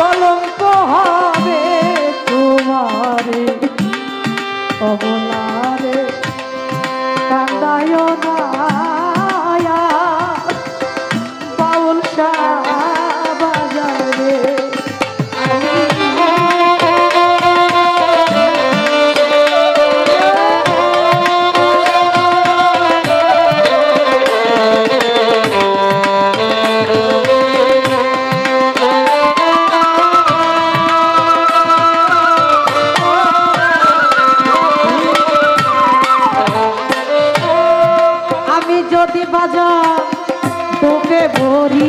কলঙ্ক হবে তোমারে। অবলারে কান্দায় না বাউল সার বাজা তোকে ভরি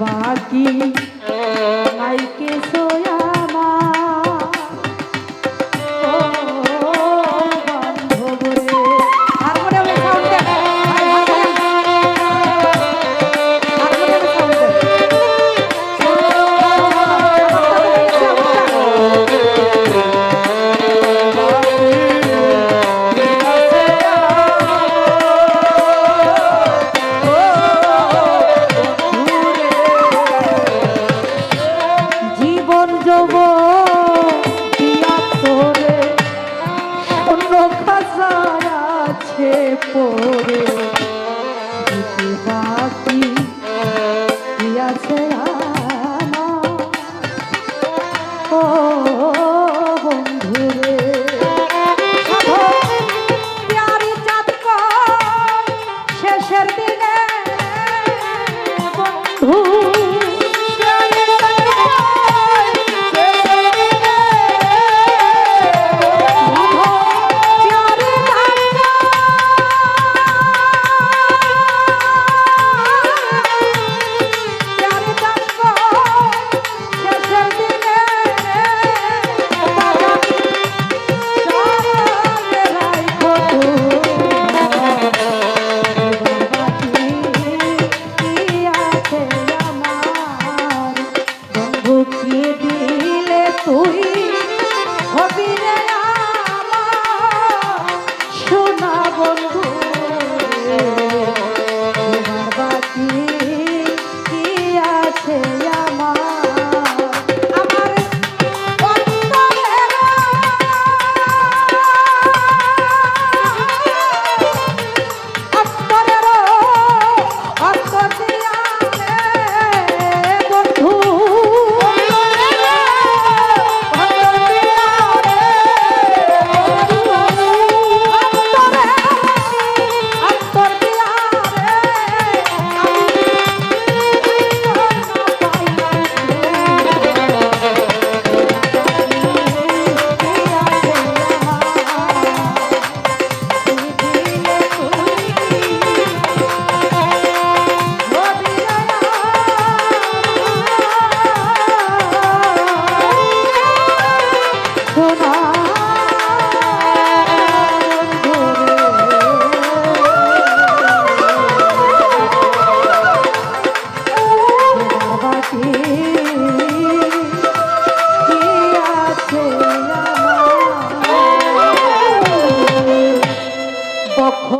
বাকি। আইকে সোয়া